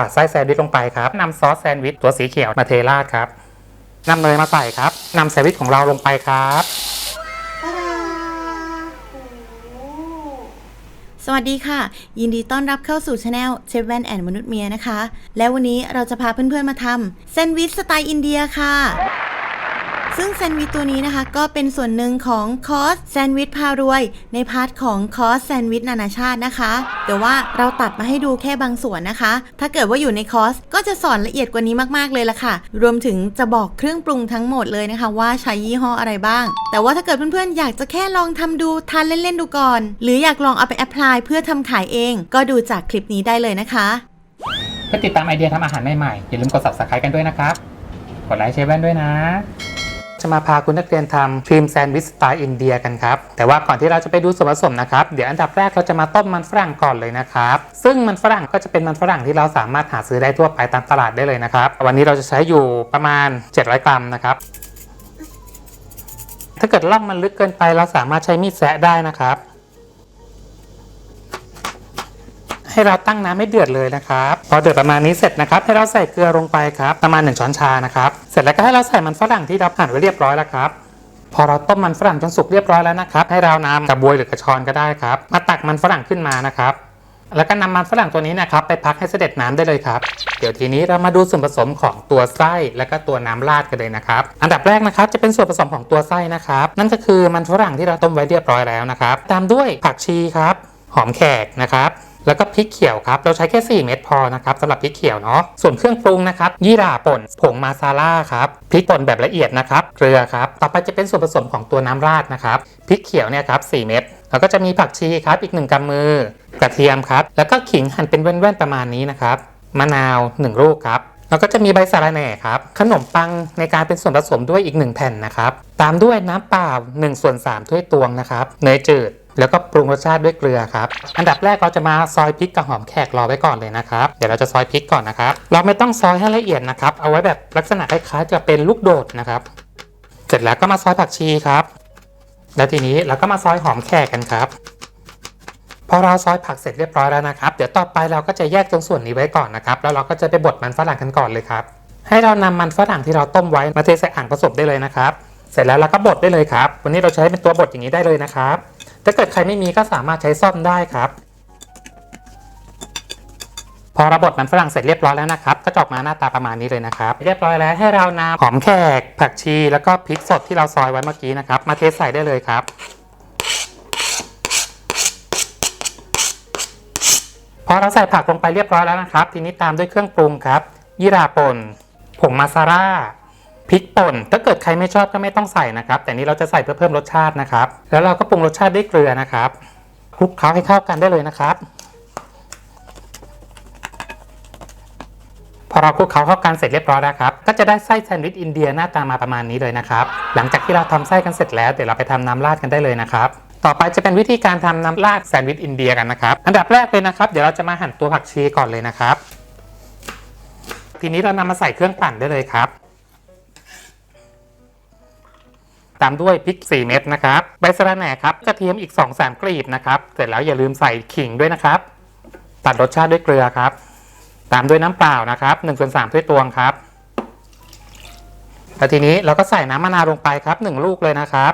ปาดไส้แซนด์วิชลงไปครับนำซอสแซนด์วิชตัวสีเขียวมาเทราดครับนำเนยมาใส่ครับนำแซนด์วิชของเราลงไปครับสวัสดีค่ะ ยินดีต้อนรับเข้าสู่ช anel เชฟแวนแอนมนุษย์เมียนะคะ แล้ววันนี้เราจะพาเพื่อนๆมาทำแซนด์วิชสไตล์อินเดียค่ะ ซึ่งแซนด์วิชตัวนี้นะคะ ก็เป็นส่วนหนึ่งของคอร์สแซนด์วิชพารวย ในพาร์ทของคอร์สแซนด์วิชนานาชาตินะคะ แต่ว่าเราตัดมาให้ดูแค่บางส่วนนะคะ ถ้าเกิดว่าอยู่ในคอร์สก็จะสอนละเอียดกว่านี้มากๆเลยละค่ะ รวมถึงจะบอกเครื่องปรุงทั้งหมดเลยนะคะ ว่าใช้ยี่ห้ออะไรบ้าง แต่ว่าถ้าเกิดเพื่อนๆอยากจะแค่ลองทำดูทานเล่นๆดูก่อน หรืออยากลองเอาไปแอพพลายเพื่อทำขายเอง ก็ดูจากคลิปนี้ได้เลยนะคะเพื่อติดตามไอเดียทำอาหารใหม่ๆอย่าลืมกด subscribe กันด้วยนะครับ กดไลค์เชฟแว่นด้วยนะ จะมาพาคุณนักเรียนทำครีมแซนด์วิชสไตล์อินเดียกันครับ แต่ว่าก่อนที่เราจะไปดูส่วนผสมนะครับ เดี๋ยวอันดับแรกเราจะมาต้มมันฝรั่งก่อนเลยนะครับ ซึ่งมันฝรั่งก็จะเป็นมันฝรั่งที่เราสามารถหาซื้อได้ทั่วไปตามตลาดได้เลยนะครับ วันนี้เราจะใช้อยู่ประมาณ 700 กรัมนะครับ ถ้าเกิดล่องมันลึกเกินไปเราสามารถใช้มีดแซะได้นะครับ ให้เราตั้งน้ำให้เดือดเลยนะครับ พอเดือดประมาณนี้เสร็จนะครับ ให้เราใส่เกลือลงไปครับ ประมาณ 1 ช้อนชานะครับ เสร็จแล้วก็ให้เราใส่มันฝรั่งที่เราหั่นไว้เรียบร้อยแล้วครับ พอเราต้มมันฝรั่งจนสุกเรียบร้อยแล้วนะครับ ให้เรานำกระบวยหรือกระชอนก็ได้ครับ มาตักมันฝรั่งขึ้นมานะครับ แล้วก็นำมันฝรั่งตัวนี้นะครับไปพักให้เสด็จน้ำได้เลยครับ เดี๋ยวทีนี้เรามาดูส่วนผสมของตัวไส้และก็ตัวน้ำราดกันเลยนะครับ อันดับแรกนะครับจะเป็นส่วนผสมของตัวไส้นะครับ นั่นก็คือมันฝรั่งที่เราต้มไว้เรียบร้อยแล้วนะครับ ตามด้วยผักชีครับ หอมแขกนะครับ แล้วก็พริกเขียวครับ เราใช้แค่ 4 เม็ดพอนะครับสำหรับพริกเขียวเนาะ ส่วนเครื่องปรุงนะครับ ยี่หร่าป่น ผงมาซาล่าครับ พริกป่นแบบละเอียดนะครับ เกลือครับ ต่อไปจะเป็นส่วนผสมของตัวน้ำราดนะครับ พริกเขียวเนี่ยครับ4เม็ด แล้วก็จะมีผักชีครับอีก 1กำมือ กระเทียมครับ แล้วก็ขิงหั่นเป็นแว่นๆประมาณนี้นะครับ มะนาว 1 ลูกครับแล้วก็จะมีใบสาระแหน่ครับ ขนมปังในการเป็นส่วนผสมด้วยอีก 1 แผ่นนะครับ ตามด้วยน้ำเปล่า1ส่วน3ถ้วยตวงนะครับ เนยจืด แล้วก็ปรุงรสชาติด้วยเกลือครับ อันดับแรกเราจะมาซอยพริกกับหอมแขกรอไว้ก่อนเลยนะครับ เดี๋ยวเราจะซอยพริกก่อนนะครับ เราไม่ต้องซอยให้ละเอียดนะครับ เอาไว้แบบลักษณะคล้ายๆจะเป็นลูกโดดนะครับ เสร็จแล้วก็มาซอยผักชีครับ แล้วทีนี้เราก็มาซอยหอมแขกกันครับ พอเราซอยผักเสร็จเรียบร้อยแล้วนะครับ เดี๋ยวต่อไปเราก็จะแยกตรงส่วนนี้ไว้ก่อนนะครับ แล้วเราก็จะไปบดมันฝรั่งกันก่อนเลยครับ ให้เรานำมันฝรั่งที่เราต้มไว้มาเทใส่อ่างผสมได้เลยนะครับ เสร็จแล้วเราก็บดได้เลยครับ วันนี้เราใช้เป็นตัวบดอย่างนี้ได้เลยนะครับ ถ้าเกิดใครไม่มีก็สามารถใช้ซ่อมได้ครับ พอราบดมันฝรั่งเสร็จเรียบร้อยแล้วนะครับ ก็จอกมาหน้าตาประมาณนี้เลยนะครับ เรียบร้อยแล้วให้เรานำหอมแขก ผักชี แล้วก็พริกสดที่เราซอยไว้เมื่อกี้นะครับ มาเทใส่ได้เลยครับพอเราใส่ผักลงไปเรียบร้อยแล้วนะครับ ทีนี้ตามด้วยเครื่องปรุงครับยี่ราป่นผงมาซาร่า พริกป่นถ้าเกิดใครไม่ชอบก็ไม่ต้องใส่นะครับ แต่นี้เราจะใส่เพื่อเพิ่มรสชาตินะครับ แล้วเราก็ปรุงรสชาติด้วยเกลือนะครับคลุกเคล้าให้เข้ากันได้เลยนะครับ พอเราคลุกเคล้าเข้ากันเสร็จเรียบร้อยแล้วครับ ก็จะได้ไส้แซนด์วิชอินเดียหน้าตามาประมาณนี้เลยนะครับ หลังจากที่เราทำไส้กันเสร็จแล้วเดี๋ยวเราไปทำน้ำราดกันได้เลยนะครับ ต่อไปจะเป็นวิธีการทำน้ำราดแซนด์วิชอินเดียกันนะครับ อันดับแรกเลยนะครับ เดี๋ยวเราจะมาหั่นตัวผักชีก่อนเลยนะครับ ทีนี้เรานำมาใส่เครื่องปั่นได้เลยครับ ตามด้วยพริก 4 เม็ดนะครับใบสะระแหน่ครับกระเทียมอีก 2-3กลีบนะครับเสร็จแล้วอย่าลืมใส่ขิงด้วยนะครับ ตัดรสชาติด้วยเกลือครับ ตามด้วยน้ำเปล่านะครับ1ส่วน3ถ้วยตวงครับแล้วทีนี้เราก็ใส่น้ำมะนาวลงไปครับ 1 ลูกเลยนะครับ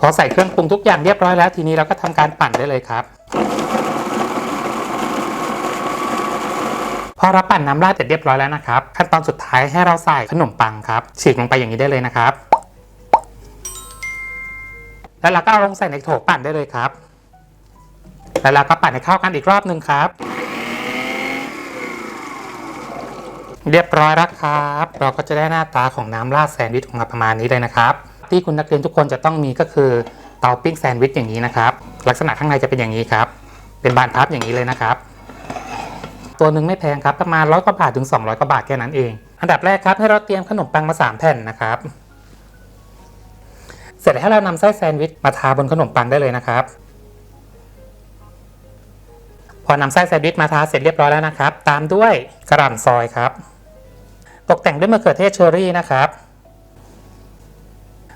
พอใส่เครื่องปรุงทุกอย่างเรียบร้อยแล้ว ทีนี้เราก็ทำการปั่นได้เลยครับ พอเราปั่นน้ำราดเสร็จเรียบร้อยแล้วนะครับ ขั้นตอนสุดท้ายให้เราใส่ขนมปังครับ ฉีกลงไปอย่างนี้ได้เลยนะครับ แล้วเราก็เอาลงใส่ในโถปั่นได้เลยครับ แล้วเราก็ปั่นให้เข้ากันอีกรอบหนึ่งครับ เรียบร้อยแล้วครับ เราก็จะได้หน้าตาของน้ำราดแซนด์วิชของเราประมาณนี้เลยนะครับ ที่คุณนักเรียนทุกคนจะต้องมีก็คือเตาปิ้งแซนด์วิชอย่างนี้นะครับ ลักษณะข้างในจะเป็นอย่างนี้ครับ เป็นบานพับอย่างนี้เลยนะครับ ตัวหนึ่งไม่แพงครับประมาณร้อยกว่าบาทถึง 200กว่าบาทแค่นั้นเอง อันดับแรกครับให้เราเตรียมขนมปังมา 3 แผ่นนะครับเสร็จแล้วให้เรานำไส้แซนด์วิชมาทาบนขนมปังได้เลยนะครับ พอนำไส้แซนด์วิชมาทาเสร็จเรียบร้อยแล้วนะครับ ตามด้วยกระหล่ำซอยครับ ตกแต่งด้วยมะเขือเทศเชอรี่นะครับ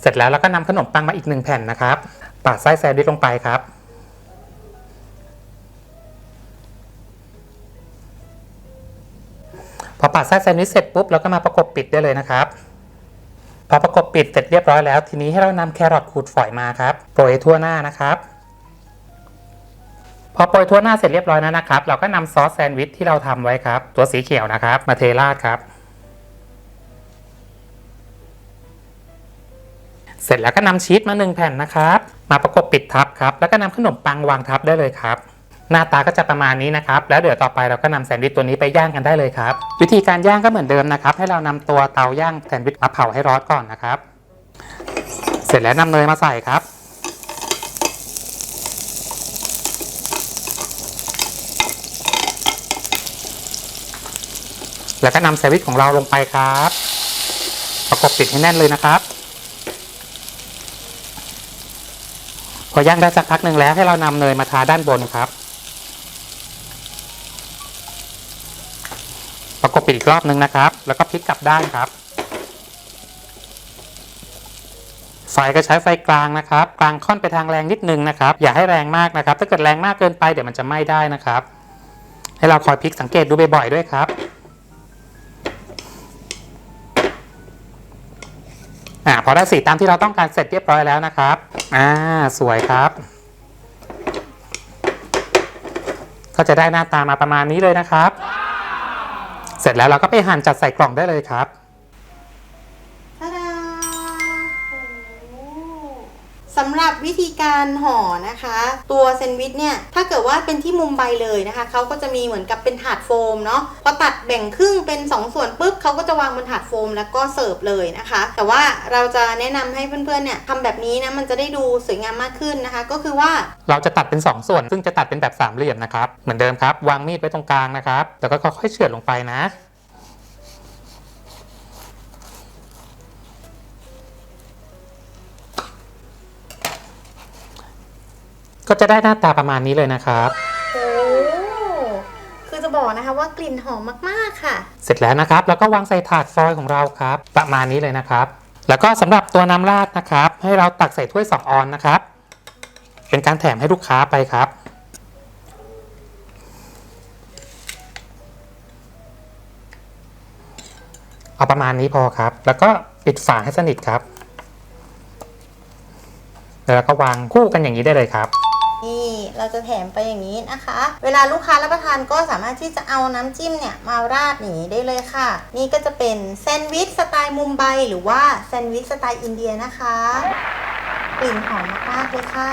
เสร็จแล้วเราก็นำขนมปังมาอีกหนึ่งแผ่นนะครับปาดไส้แซนด์วิชลงไปครับ อปาดไส้แซนด์วิชเสร็จปุ๊บเราก็มาประกบปิดได้เลยนะครับ พอประกบปิดเสร็จเรียบร้อยแล้ว ทีนี้ให้เรานำแครอทขูดฝอยมาครับโปรยทั่วหน้านะครับ พอโปรยทั่วหน้าเสร็จเรียบร้อยแล้วนะครับ เราก็นำซอสแซนด์วิชที่เราทำไว้ครับ ตัวสีเขียวนะครับ มาเทราดครับเสร็จแล้วก็นำชีสมาหนึ่งแผ่นนะครับ มาประกบปิดทับครับ แล้วก็นำขนมปังวางทับได้เลยครับ หน้าตาก็จะประมาณนี้นะครับ แล้วเดี๋ยวต่อไปเราก็นำแซนด์วิชตัวนี้ไปย่างกันได้เลยครับ วิธีการย่างก็เหมือนเดิมนะครับ ให้เรานำตัวเตาย่างแซนด์วิชมาเผาให้ร้อนก่อนนะครับ เสร็จแล้วนำเนยมาใส่ครับ แล้วก็นำแซนด์วิชของเราลงไปครับ ประกบปิดให้แน่นเลยนะครับพอย่างได้สักพักหนึ่งแล้วให้เรานำเนยมาทาด้านบนครับ ปิดอีกรอบหนึ่งนะครับ แล้วก็พลิกกลับด้านครับ ไฟก็ใช้ไฟกลางนะครับ กลางค่อนไปทางแรงนิดนึงนะครับ อย่าให้แรงมากนะครับ ถ้าเกิดแรงมากเกินไปเดี๋ยวมันจะไหม้ได้นะครับ ให้เราคอยพลิกสังเกตดูบ่อยๆด้วยครับอ่าพอได้สีตามที่เราต้องการเสร็จเรียบร้อยแล้วนะครับอ่าสวยครับ ก็จะได้หน้าตามาประมาณนี้เลยนะครับ เสร็จแล้วเราก็ไปหั่นจัดใส่กล่องได้เลยครับ สำหรับวิธีการห่อนะคะ ตัวแซนด์วิชเนี่ยถ้าเกิดว่าเป็นที่มุมไบเลยนะคะเขาก็จะมีเหมือนกับเป็นถาดโฟมเนาะพอตัดแบ่งครึ่งเป็น 2 ส่วนปุ๊บเขาก็จะวางบนถาดโฟมแล้วก็เสิร์ฟเลยนะคะ แต่ว่าเราจะแนะนำให้เพื่อนๆเนี่ยทำแบบนี้นะมันจะได้ดูสวยงามมากขึ้นนะคะ ก็คือว่าเราจะตัดเป็น 2 ส่วน ซึ่งจะตัดเป็นแบบสามเหลี่ยมนะครับเหมือนเดิมครับวางมีดไว้ตรงกลางนะครับแล้วก็ค่อยๆเฉือนลงไปนะ ก็จะได้หน้าตาประมาณนี้เลยนะครับ โอ้คือจะบอกนะคะว่ากลิ่นหอมมากๆค่ะ เสร็จแล้วนะครับ แล้วก็วางใส่ถาดฟอยล์ของเราครับ ประมาณนี้เลยนะครับ แล้วก็สำหรับตัวน้ำราดนะครับ ให้เราตักใส่ถ้วย2ออนนะครับ เป็นการแถมให้ลูกค้าไปครับ เอาประมาณนี้พอครับ แล้วก็ปิดฝาให้สนิทครับ แล้วก็วางคู่กันอย่างนี้ได้เลยครับ นี่เราจะแถมไปอย่างนี้นะคะ เวลาลูกค้ารับประทานก็สามารถที่จะเอาน้ำจิ้มเนี่ยมาราดอย่างนี้ได้เลยค่ะ นี่ก็จะเป็นแซนด์วิชสไตล์มุมไบหรือว่าแซนด์วิชสไตล์อินเดียนะคะกลิ่นหอมมากๆเลยค่ะ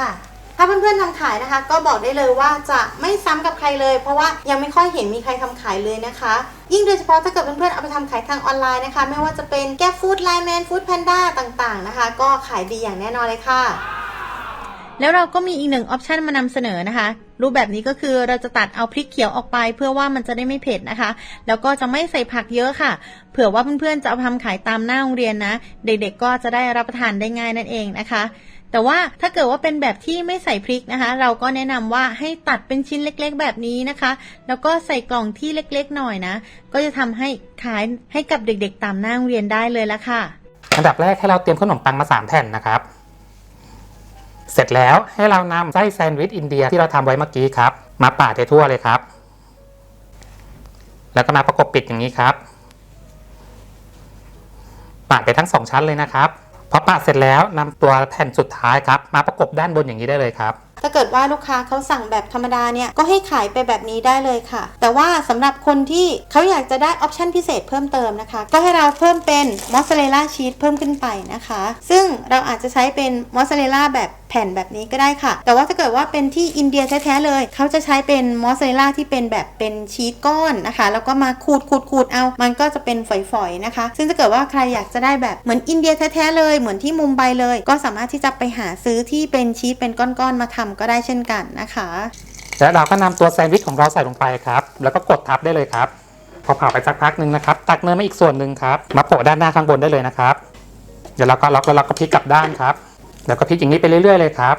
ถ้าเพื่อนๆทำขายนะคะ ก็บอกได้เลยว่าจะไม่ซ้ำกับใครเลย เพราะว่ายังไม่ค่อยเห็นมีใครทำขายเลยนะคะ ยิ่งโดยเฉพาะถ้าเกิดเพื่อนๆเอาไปทำขายทางออนไลน์นะคะ ไม่ว่าจะเป็นแก้ฟู้ดไลน์แมนฟู้ดแพนด้าต่างๆนะคะ ก็ขายดีอย่างแน่นอนเลยค่ะ แล้วเราก็มีอีกหนึ่งออปชันมานำเสนอนะคะ รูปแบบนี้ก็คือเราจะตัดเอาพริกเขียวออกไป เพื่อว่ามันจะได้ไม่เผ็ดนะคะ แล้วก็จะไม่ใส่ผักเยอะค่ะ เผื่อว่าเพื่อนๆจะเอาทำขายตามหน้าโรงเรียนนะ เด็กๆก็จะได้รับประทานได้ง่ายนั่นเองนะคะ แต่ว่าถ้าเกิดว่าเป็นแบบที่ไม่ใส่พริกนะคะ เราก็แนะนำว่าให้ตัดเป็นชิ้นเล็กๆ แบบนี้นะคะ แล้วก็ใส่กล่องที่เล็กๆ หน่อยนะ ก็จะทำให้ขายให้กับเด็กๆ ตามหน้าโรงเรียนได้เลยละค่ะ อันดับแรกให้เราเตรียมขนมปังมา 3 แผ่นนะครับ เสร็จแล้วให้เรานำไส้แซนด์วิชอินเดียที่เราทำไว้เมื่อกี้ครับ มาปาดให้ทั่วเลยครับ แล้วก็มาประกบปิดอย่างนี้ครับปาดไปทั้งสองชั้นเลยนะครับพอปาดเสร็จแล้วนำตัวแผ่นสุดท้ายครับ มาประกบด้านบนอย่างนี้ได้เลยครับถ้าเกิดว่าลูกค้าเขาสั่งแบบธรรมดาเนี่ยก็ให้ขายไปแบบนี้ได้เลยค่ะ แต่ว่าสำหรับคนที่เขาอยากจะได้ออปชันพิเศษเพิ่มเติมนะคะ ก็ให้เราเพิ่มเป็นมอสซาเรลล่าชีสเพิ่มขึ้นไปนะคะ ซึ่งเราอาจจะใช้เป็นมอสซาเรลล่าแบบ แผ่นแบบนี้ก็ได้ค่ะ แต่ว่าถ้าเกิดว่าเป็นที่อินเดียแท้ๆเลย เขาจะใช้เป็นมอสซาเรลล่าที่เป็นแบบเป็นชีสก้อนนะคะ แล้วก็มาขูดขูดขูดเอา มันก็จะเป็นฝอยๆนะคะ ซึ่งถ้าเกิดว่าใครอยากจะได้แบบเหมือนอินเดียแท้ๆเลย เหมือนที่มุมไบเลย ก็สามารถที่จะไปหาซื้อที่เป็นชีสเป็นก้อนๆมาทำก็ได้เช่นกันนะคะแล้วเราก็นำตัวแซนด์วิชของเราใส่ลงไปครับ แล้วก็กดทับได้เลยครับ พอเผาไปสักพักหนึ่งนะครับ ตักเนยมาอีกส่วนหนึ่งครับ มาโปะด้านหน้าข้างบนได้เลยนะครับ เดี๋ยวเราก็ล็อกแล้วเราก็พลิกกลับด้านครับ แล้วก็พลิกอย่างนี้ไปเรื่อยๆเลยครับ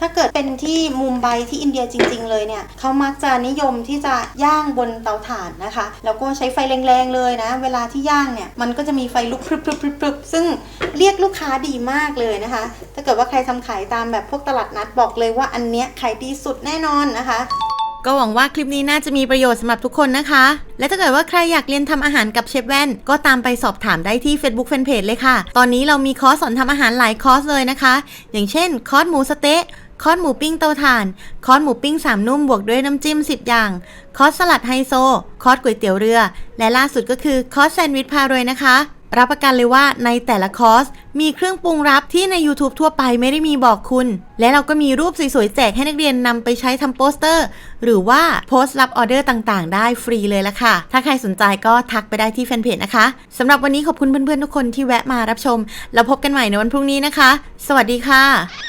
ถ้าเกิดเป็นที่มุมไบที่อินเดียจริง ๆ เลยเนี่ยเขามักจะนิยมที่จะย่างบนเตาถ่านนะคะ แล้วก็ใช้ไฟแรงๆเลยนะ เวลาที่ย่างเนี่ยมันก็จะมีไฟลุกพรึบๆๆๆซึ่งเรียกลูกค้าดีมากเลยนะคะ ถ้าเกิดว่าใครทำขายตามแบบพวกตลาดนัดบอกเลยว่าอันเนี้ยขายดีสุดแน่นอนนะคะ ก็หวังว่าคลิปนี้น่าจะมีประโยชน์สำหรับทุกคนนะคะ และถ้าเกิดว่าใครอยากเรียนทำอาหารกับเชฟแว่น ก็ตามไปสอบถามได้ที่ Facebook Fanpage เลยค่ะ ตอนนี้เรามีคอร์สสอนทำอาหารหลายคอร์สเลยนะคะ อย่างเช่น คอร์สหมูสเต๊ะคอร์สหมูปิ้งเตาถ่าน คอร์สหมูปิ้ง3นุ่มบวกด้วยน้ำจิ้ม 10 อย่าง คอร์สสลัดไฮโซ คอร์สก๋วยเตี๋ยวเรือ และล่าสุดก็คือคอร์สแซนด์วิชพารวยนะคะ รับประกันเลยว่าในแต่ละคอร์ส มีเครื่องปรุงรับที่ใน YouTube ทั่วไปไม่ได้มีบอกคุณ และเราก็มีรูปสวยๆ แจกให้นักเรียนนำไปใช้ทำโปสเตอร์ หรือว่าโพสต์รับออเดอร์ต่างๆ ได้ฟรีเลยละค่ะ ถ้าใครสนใจก็ทักไปได้ที่แฟนเพจนะคะสำหรับวันนี้ขอบคุณเพื่อนๆทุกคนที่แวะมารับชม แล้วพบกันใหม่ในวันพรุ่งนี้นะคะ สวัสดีค่ะ